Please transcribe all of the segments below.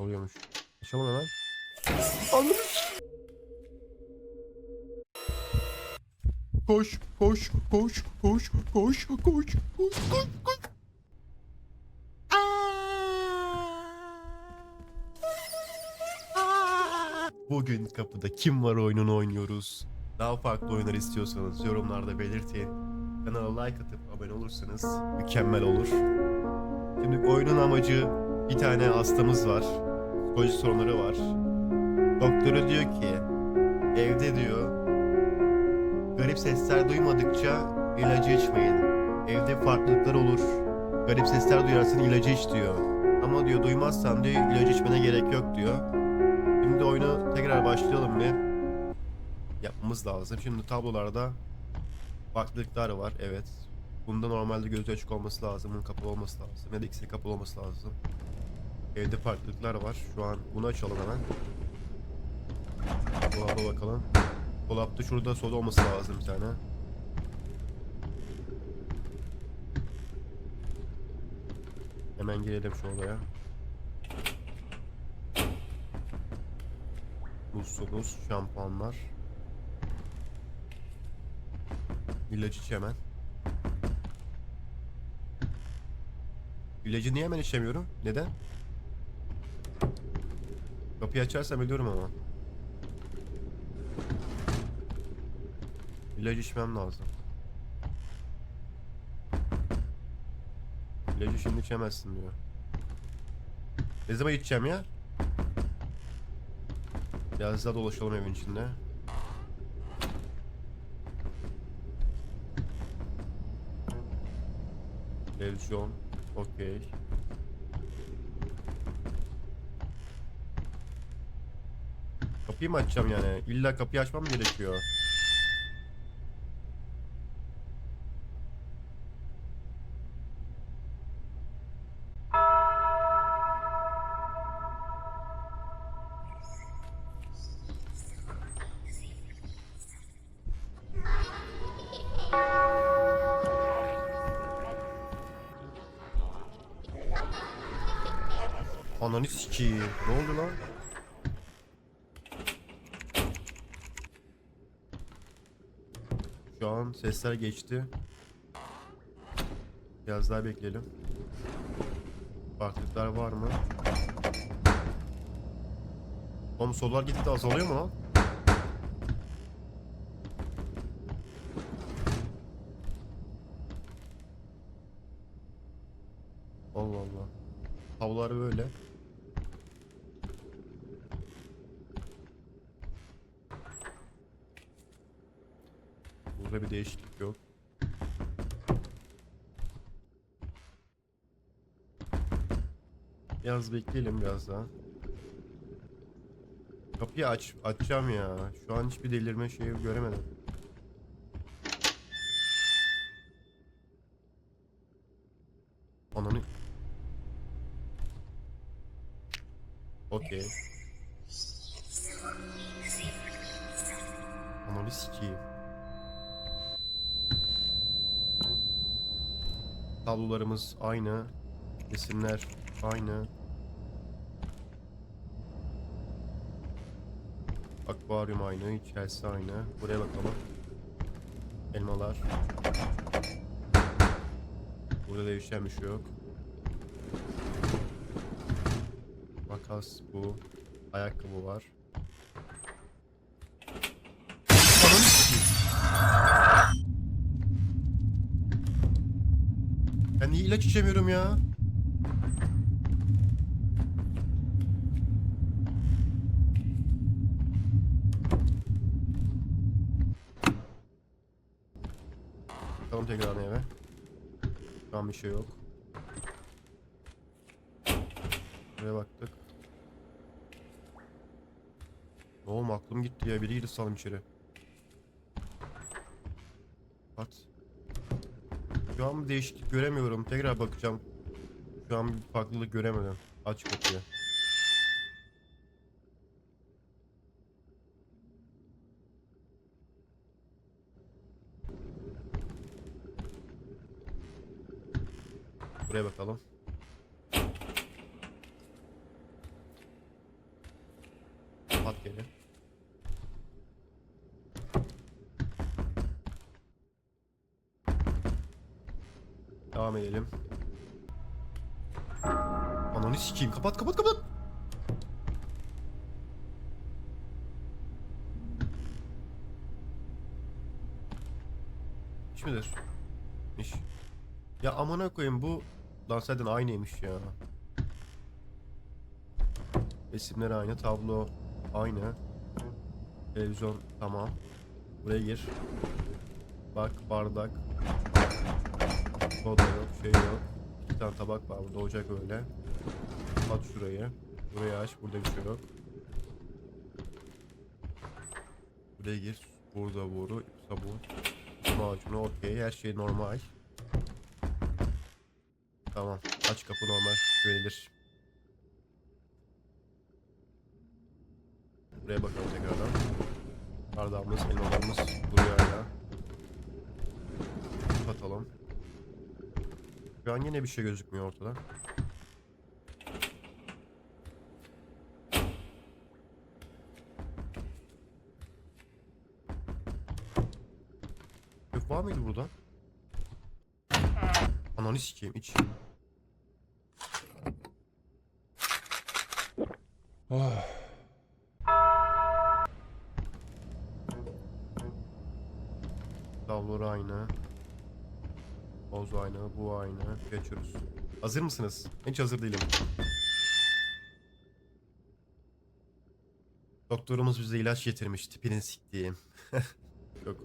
Oluyormuş. Açalım hemen. Koş, koş, koş, koş, koş, koş, koş, koş, koş. Bugün kapıda kim var oyununu oynuyoruz. Daha farklı oyunlar istiyorsanız yorumlarda belirtin. Kanala like atıp abone olursanız mükemmel olur. Şimdi oyunun amacı bir tane hastamız var. Psikoloji sorunları var. Doktoru diyor ki evde diyor garip sesler duymadıkça ilacı içmeyin. Evde farklılıklar olur. Garip sesler duyarsın ilacı iç diyor. Ama diyor duymazsan diyor ilacı içmene gerek yok diyor. Şimdi oyunu tekrar başlayalım bir. Yapmamız lazım. Şimdi tablolarda farklılıklar var. Evet. Bunda normalde gözü açık olması lazım. Bunun kapalı olması lazım. Ya da ikisi kapalı olması lazım. Evde farklılıklar var. Şu an bunu açalım hemen. Dolaba bakalım. Dolapta şurada soda olması lazım bir tane. Hemen girelim şu odaya. Muslumuz, şampuanlar. İlaç iç hemen. İlacı niye hemen içemiyorum? Neden? Kapıyı açarsam ölüyorum ama. İlacı içmem lazım. İlacı şimdi içemezsin diyor. Ne zaman içeceğim ya? Biraz daha dolaşalım evin içinde. Televizyon. Okey. Kapıyı mı açacağım yani? İlla kapıyı açmam gerekiyor? Ananı sikeyim. Ne oldu lan? Şu an sesler geçti. Biraz daha bekleyelim. Farklılıklar var mı? Oğlum sorular gitti azalıyor mu lan? Allah Allah. Havlar böyle. Burada bir değişiklik yok. Biraz bekleyelim biraz daha. Kapıyı aç açacağım ya. Şu an hiçbir delirme şeyi göremedim. Ananı Okey. Ananı sikeyim. Tablolarımız aynı. Resimler aynı. Akvaryum aynı, içerisi aynı. Buraya bakalım. Elmalar. Burada değişen bir şey yok. Makas bu. Ayakkabı var. İlaç içemiyorum ya? Bakalım tekrar eve. Şu an bir şey yok. Buraya baktık. Oğlum aklım gitti ya. Biri girdi sandım içeri. At. Şu an değişiklik göremiyorum. Tekrar bakacağım. Şu an bir farklılık göremedim. Aç kapıyı. Buraya bakalım. Kapat geri. Devam edelim. Ananı sikeyim. Kapat kapat kapat. İş midir? İş. Ya amına koyayım bu lan zaten aynıymış ya. Resimler aynı, tablo aynı. Televizyon tamam. Buraya gir. Bak bardak. Soda yok, şey yok. İki tane tabak var burada ocak öyle. At şurayı. Burayı aç, burada bir şey yok. Buraya gir. Burada boru, sabun, macunu okey. Her şey normal. Tamam. Aç kapı normal. Güvenilir. Buraya bakalım tekrardan. Bardağımız, elmalarımız duruyor hala. Şu an yine bir şey gözükmüyor ortada. Yok var mıydı burada? Ananı sikeyim iç. Tabloları aynı. Boz aynı, bu aynı. Geçiyoruz. Hazır mısınız? Hiç hazır değilim. Doktorumuz bize ilaç getirmiş. Tipini siktiğim. Yok.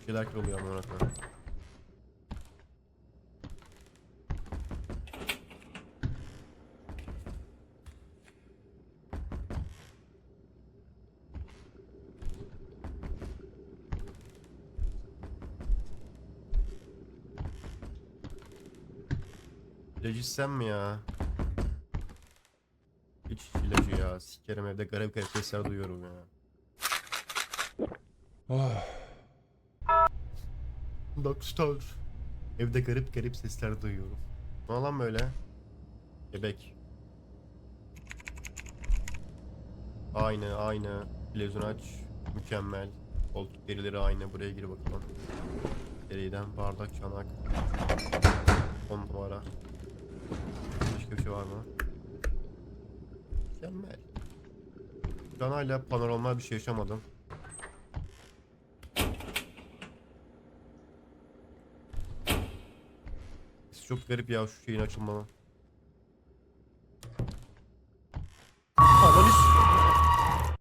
Bir şeyler oluyor ama İlacı içsem mi ya? İç iç ilacı ya. Sikerim evde garip garip sesler duyuyorum ya. Doktor. Evde garip garip sesler duyuyorum. Ne lan böyle? Bebek. Aynı aynı. Televizyon aç. Mükemmel. Koltuk derileri aynı. Buraya gir bakalım. Deriden bardak çanak. 10 numara. Başka bir şey var mı? Mükemmel. Şu an hala paranormal bir şey yaşamadım. Çok garip ya şu şeyin açılmanı. Ananı s-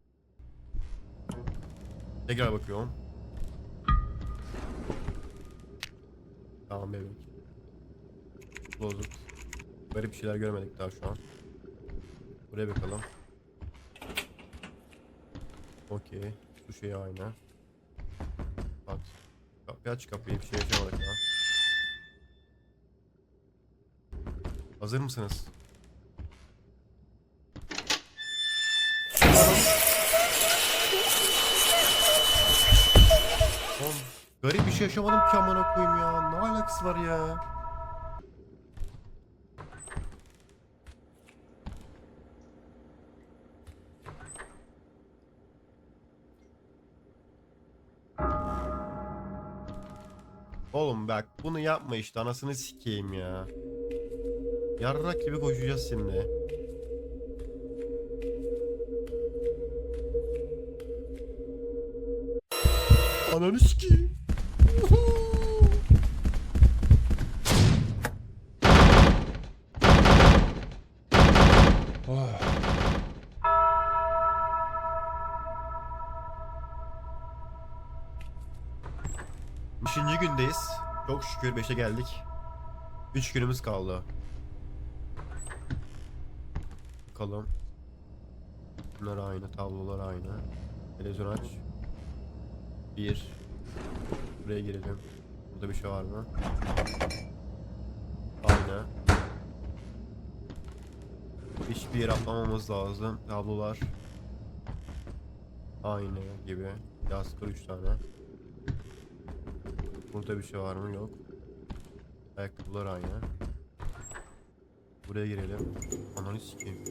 Tekrar bakıyorum. Tamam bebek. Bozuk. Garip şeyler görmedik daha şu an. Buraya bakalım. Okey. Su şeyi aynı. Bak. Kapıyı aç kapıyı. Bir şey yaşamadık daha. Hazır mısınız? Garip bir şey yaşamadım ki amına koyayım ya. Ne alakası var ya? Oğlum bak bunu yapma işte anasını sikeyim ya. Yarrak gibi koşacağız şimdi. Ananı sikeyim. Beşinci gündeyiz. Çok şükür 5'e geldik. 3 günümüz kaldı. Bakalım. Bunlar aynı, tablolar aynı. Televizyon aç. Bir. Buraya girelim. Burada bir şey var mı? Aynı. Hiçbir yere atlamamız lazım. Tablolar. Aynı gibi. Yastık 3 tane. Burada bir şey var mı? Yok. Ayakkabılar aynı. Buraya girelim. Ananı sikeyim.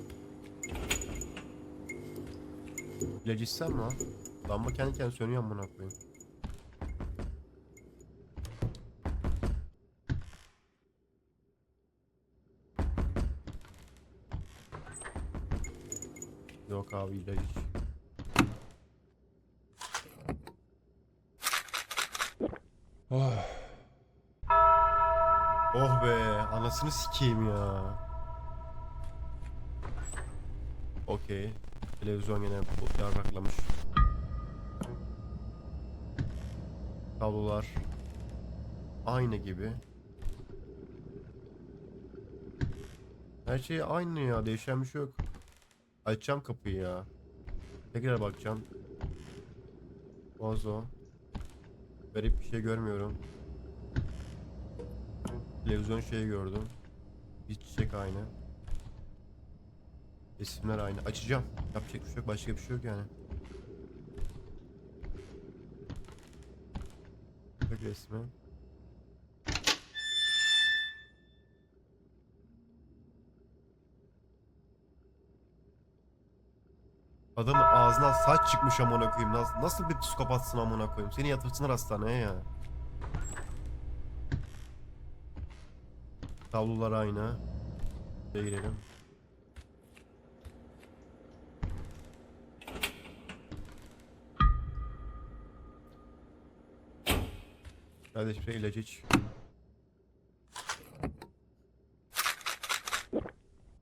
İlacı içsem mi lan? Lamba kendi kendine sönüyor amına koyayım. Yok abi ilaç. Oh. Oh be, anasını sikeyim ya. Okey. Televizyon yine yarraklamış. Kablolar aynı gibi. Her şey aynı ya, değişen bir şey yok. Açacağım kapıyı ya. Tekrar bakacağım. Vazo. Garip bir şey görmüyorum. Televizyon şeyi gördüm. Bir çiçek aynı. Resimler aynı. Açacağım. Yapacak bir şey yok. Başka bir şey yok yani. Bak resmi. Adamın ağzından saç çıkmış amına koyayım. Nasıl, nasıl bir psikopatsın amına koyayım? Seni yatırsınlar hastaneye ya. Tablolar aynı. Şuraya girelim. Kardeşim şey ilacı iç.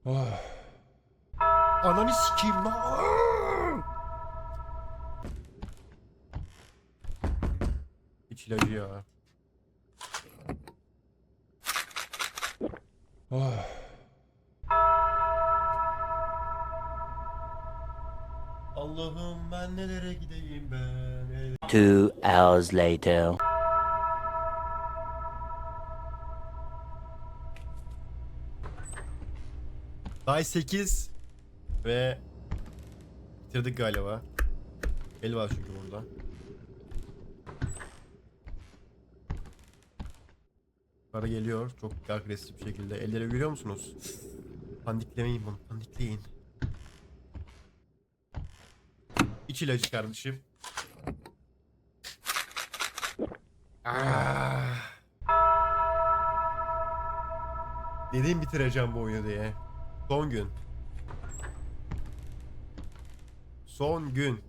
Oh. Ananı sikeyim lan. İç ilacı ya. Oh. Allah'ım ben nelere gideyim ben. Two hours later. Day 8 ve bitirdik galiba. El var çünkü burada. Para geliyor çok agresif bir şekilde. Elleri görüyor musunuz? Pandiklemeyin bunu, pandikleyin. İç ilacı kardeşim. Ah. Dedim bitireceğim bu oyunu diye. Son gün. Son gün.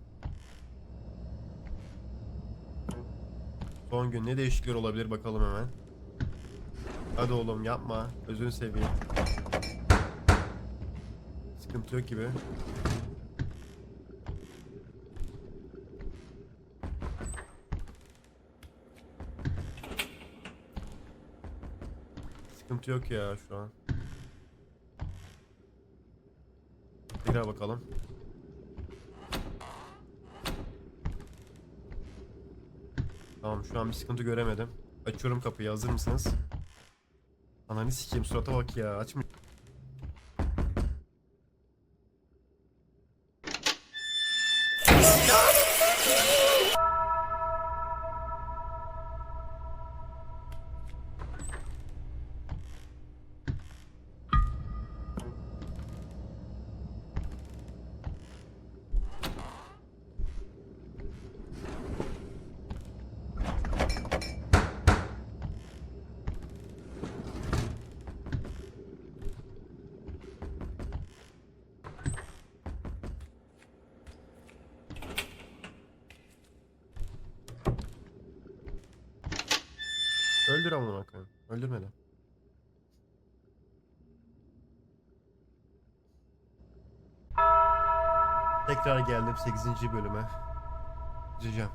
Son gün ne değişiklikler olabilir bakalım hemen. Hadi oğlum yapma. Özünü seveyim. Sıkıntı yok gibi. Sıkıntı yok ya şu an. Tekrar bakalım. Tamam şu an bir sıkıntı göremedim. Açıyorum kapıyı hazır mısınız? Ananı sikeyim surata bak ya açmıyor. Öldür amına koyayım. Öldürmedi. Tekrar geldim 8. bölüme. Gideceğim.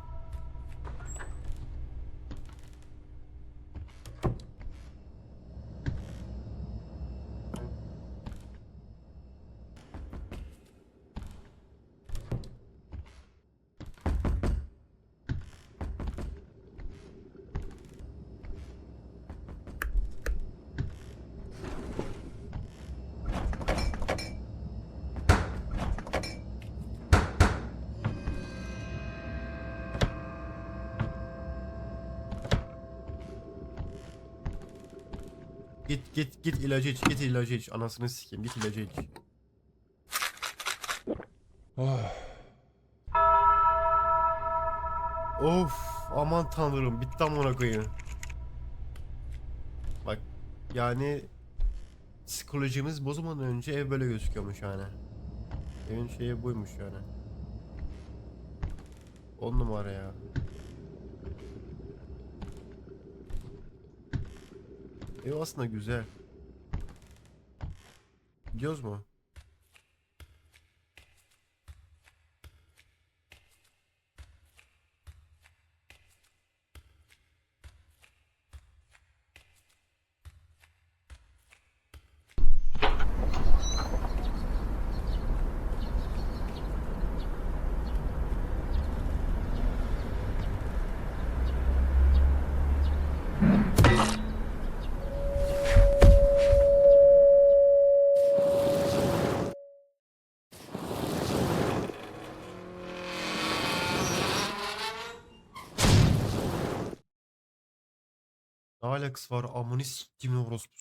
Git git ilacı iç, git ilacı iç. Anasını sikeyim, git ilacı iç. Oh. Of aman tanrım bitti amına koyayım. Bak yani psikolojimiz bozulmadan önce ev böyle gözüküyormuş yani. Evin şeyi buymuş yani. On numara ya. Ev aslında güzel. Gidiyoruz mu? Alakası var? Amını siktimin orospu